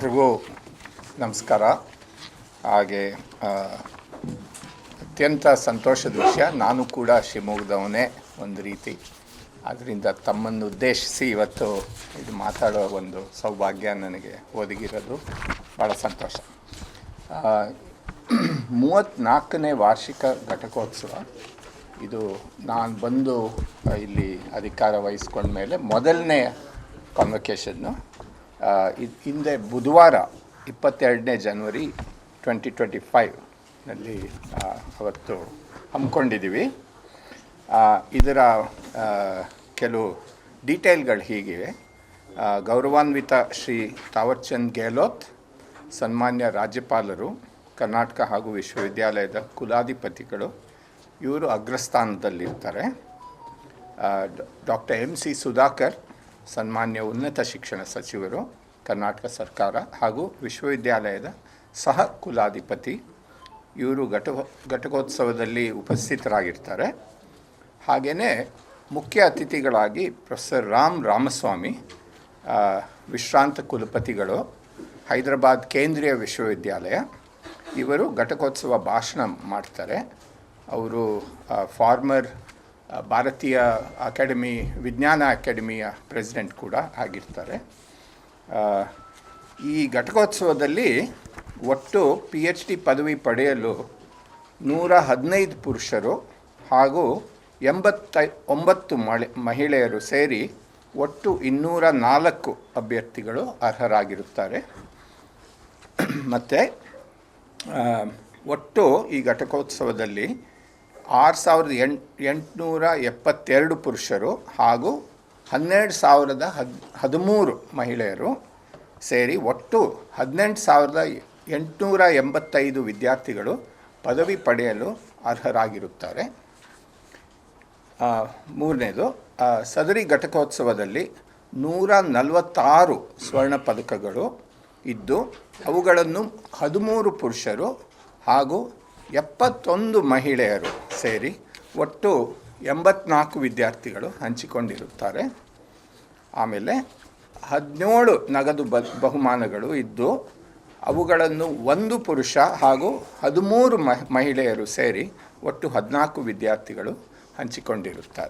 ಎಲ್ರಿಗೂ ನಮಸ್ಕಾರ. ಹಾಗೆ ಅತ್ಯಂತ ಸಂತೋಷದ ವಿಷಯ, ನಾನು ಕೂಡ ಶಿವಮೊಗ್ಗದವನೇ ಒಂದು ರೀತಿ. ಅದರಿಂದ ತಮ್ಮನ್ನು ಉದ್ದೇಶಿಸಿ ಇವತ್ತು ಇದು ಮಾತಾಡೋ ಒಂದು ಸೌಭಾಗ್ಯ ನನಗೆ ಒದಗಿರೋದು. ಭಾಳ ಸಂತೋಷ. ಮೂವತ್ತ್ನಾಲ್ಕನೇ ವಾರ್ಷಿಕ ಘಟಕೋತ್ಸವ. ಇದು ನಾನು ಬಂದು ಇಲ್ಲಿ ಅಧಿಕಾರ ವಹಿಸ್ಕೊಂಡ ಮೇಲೆ ಮೊದಲನೇ ಕಾನ್ವೊಕೇಶನ್ನು ಹಿಂದೆ ಬುಧವಾರ ಇಪ್ಪತ್ತೆರಡನೇ ಜನವರಿ ಟ್ವೆಂಟಿ ಟ್ವೆಂಟಿ ಫೈವ್ನಲ್ಲಿ ಅವತ್ತು ಹಮ್ಮಿಕೊಂಡಿದ್ದೀವಿ. ಇದರ ಕೆಲವು ಡೀಟೇಲ್ಗಳು ಹೀಗಿವೆ. ಗೌರವಾನ್ವಿತ ಶ್ರೀ ತಾವರ್ಚಂದ್ ಗೆಹ್ಲೋತ್, ಸನ್ಮಾನ್ಯ ರಾಜ್ಯಪಾಲರು, ಕರ್ನಾಟಕ ಹಾಗೂ ವಿಶ್ವವಿದ್ಯಾಲಯದ ಕುಲಾಧಿಪತಿಗಳು, ಇವರು ಅಗ್ರಸ್ಥಾನದಲ್ಲಿರ್ತಾರೆ. ಡಾಕ್ಟರ್ ಎಂ ಸಿ ಸುಧಾಕರ್ ಸನ್ಮಾನ್ಯ ಉನ್ನತ ಶಿಕ್ಷಣ ಸಚಿವರು, ಕರ್ನಾಟಕ ಸರ್ಕಾರ ಹಾಗೂ ವಿಶ್ವವಿದ್ಯಾಲಯದ ಸಹ ಕುಲಾಧಿಪತಿ ಇವರು ಘಟ, ಘಟಕೋತ್ಸವದಲ್ಲಿ ಉಪಸ್ಥಿತರಾಗಿರ್ತಾರೆ. ಹಾಗೆಯೇ ಮುಖ್ಯ ಅತಿಥಿಗಳಾಗಿ ಪ್ರೊಫೆಸರ್ ರಾಮ್ ರಾಮಸ್ವಾಮಿ ವಿಶ್ರಾಂತ ಕುಲಪತಿಗಳು, ಹೈದರಾಬಾದ್ ಕೇಂದ್ರೀಯ ವಿಶ್ವವಿದ್ಯಾಲಯ, ಇವರು ಘಟಕೋತ್ಸವ ಭಾಷಣ ಮಾಡ್ತಾರೆ. ಅವರು ಫಾರ್ಮರ್ ಭಾರತೀಯ ಅಕಾಡೆಮಿ, ವಿಜ್ಞಾನ ಅಕಾಡೆಮಿಯ ಪ್ರೆಸಿಡೆಂಟ್ ಕೂಡ ಆಗಿರ್ತಾರೆ. ಈ ಘಟಕೋತ್ಸವದಲ್ಲಿ ಒಟ್ಟು ಪಿ ಎಚ್ ಡಿ ಪದವಿ ಪಡೆಯಲು ನೂರ ಹದಿನೈದು ಪುರುಷರು ಹಾಗೂ ಎಂಬತ್ತ ಒಂಬತ್ತು ಮಳೆ, ಮಹಿಳೆಯರು ಸೇರಿ ಒಟ್ಟು ಇನ್ನೂರ ನಾಲ್ಕು ಅಭ್ಯರ್ಥಿಗಳು ಅರ್ಹರಾಗಿರುತ್ತಾರೆ. ಮತ್ತು ಒಟ್ಟು ಈ ಘಟಕೋತ್ಸವದಲ್ಲಿ ಆರು ಸಾವಿರದ ಎಂಟು, ಎಂಟುನೂರ ಎಪ್ಪತ್ತೆರಡು ಪುರುಷರು ಹಾಗೂ ಹನ್ನೆರಡು ಸಾವಿರದ ಹದ್ ಹದಿಮೂರು ಮಹಿಳೆಯರು ಸೇರಿ ಒಟ್ಟು ಹದಿನೆಂಟು ಸಾವಿರದ ಎಂಟುನೂರ ಎಂಬತ್ತೈದು ವಿದ್ಯಾರ್ಥಿಗಳು ಪದವಿ ಪಡೆಯಲು ಅರ್ಹರಾಗಿರುತ್ತಾರೆ. ಮೂರನೇದು ಸದರಿ ಘಟಕೋತ್ಸವದಲ್ಲಿ ನೂರ ನಲವತ್ತಾರು ಸ್ವರ್ಣ ಪದಕಗಳು ಇದ್ದು ಅವುಗಳನ್ನು ಹದಿಮೂರು ಪುರುಷರು ಹಾಗೂ ಎಪ್ಪತ್ತೊಂದು ಮಹಿಳೆಯರು ಸೇರಿ ಒಟ್ಟು ಎಂಬತ್ನಾಲ್ಕು ವಿದ್ಯಾರ್ಥಿಗಳು ಹಂಚಿಕೊಂಡಿರುತ್ತಾರೆ. ಆಮೇಲೆ ಹದಿನೇಳು ನಗದು ಬ, ಬಹುಮಾನಗಳು ಇದ್ದು, ಅವುಗಳನ್ನು ಒಂದು ಪುರುಷ ಹಾಗೂ ಹದಿಮೂರು ಮಹಿಳೆಯರು ಸೇರಿ ಒಟ್ಟು ಹದಿನಾಲ್ಕು ವಿದ್ಯಾರ್ಥಿಗಳು ಹಂಚಿಕೊಂಡಿರುತ್ತಾರೆ.